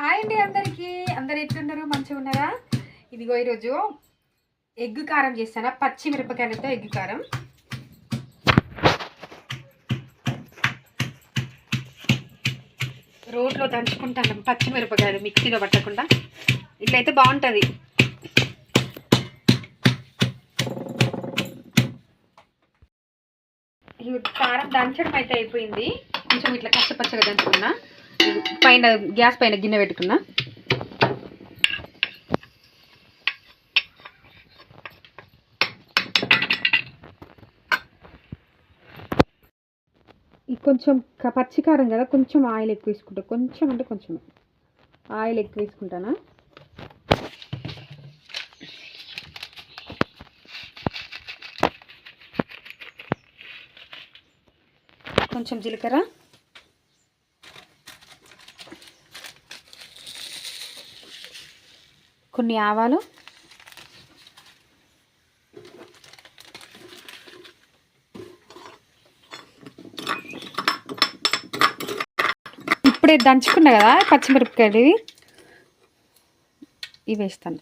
Hi అండి అందరికీ. అందరు ఎట్లున్నారు? మంచిగా ఉన్నారా? ఇదిగో ఈరోజు ఎగ్ కారం చేస్తాను పచ్చిమిరపకాయలతో ఎగ్ కారం. రోట్లో దంచుకుంటాను పచ్చిమిరపకాయలు మిక్సీలో పట్టకుండా. ఇట్లయితే బాగుంటుంది. ఇవి కారం దంచడం అయితే అయిపోయింది. కొంచెం ఇట్లా కచ్చపచ్చగా దంచుకున్నా. పైన గ్యాస్ పైన గిన్నె పెట్టుకున్నా. కొంచెం పచ్చికారం కదా కొంచెం ఆయిల్ ఎక్కువ వేసుకుంటా. కొంచెం అంటే కొంచెం. ఆయిల్ ఎక్కువ వేసుకుంటానా? కొంచెం జీలకర్ర. కొన్ని ఆవాలు. ఇప్పుడే దంచుకున్నా కదా పచ్చిమిరపకాయలు ఇవి. ఇవి వేస్తాను.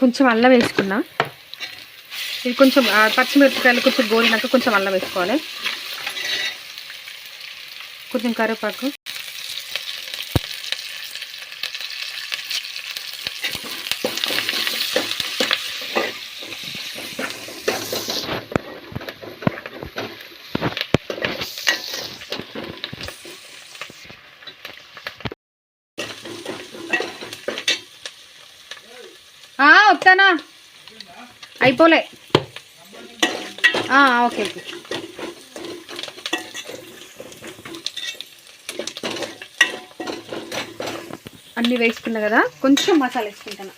కొంచెం అల్లం వేసుకున్నా. ఇది కొంచెం పచ్చిమిరపకాయలు కొంచెం గోలినాక కొంచెం అల్లం వేసుకోవాలి. కొంచెం కరివేపాకు. వస్తానా? అయిపోలే. Okay okay. అన్నీ వేసుకున్నా కదా కొంచెం మసాలా వేసుకుంటాను.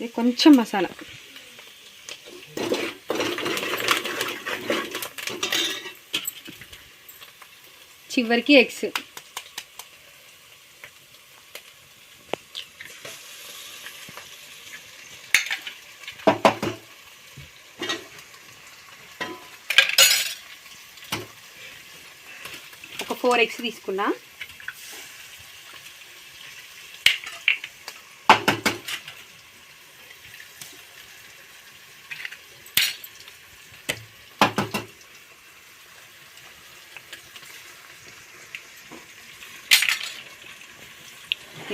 ఇది కొంచెం మసాలా. చివరికి ఎగ్స్. ఫోర్ ఎగ్స్ తీసుకున్నా.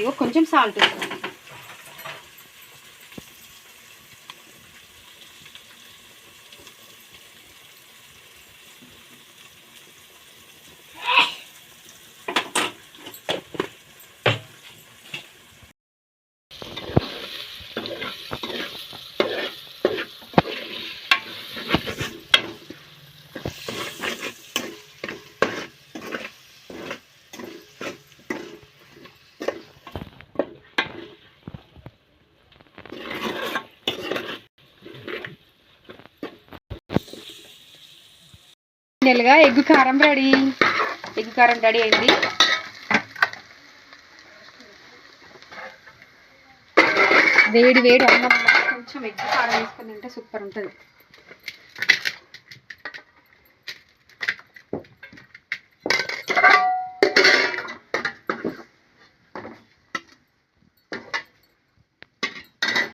ఇగో కొంచెం సాల్ట్ ఫైనల్గా ఎగ్గు కారం రెడీ. ఎగ్గు కారం రెడీ అయింది. వేడి వేడి అన్నం కొంచెం ఎగ్ కారం వేసుకుని తింటే సూపర్ ఉంటుంది.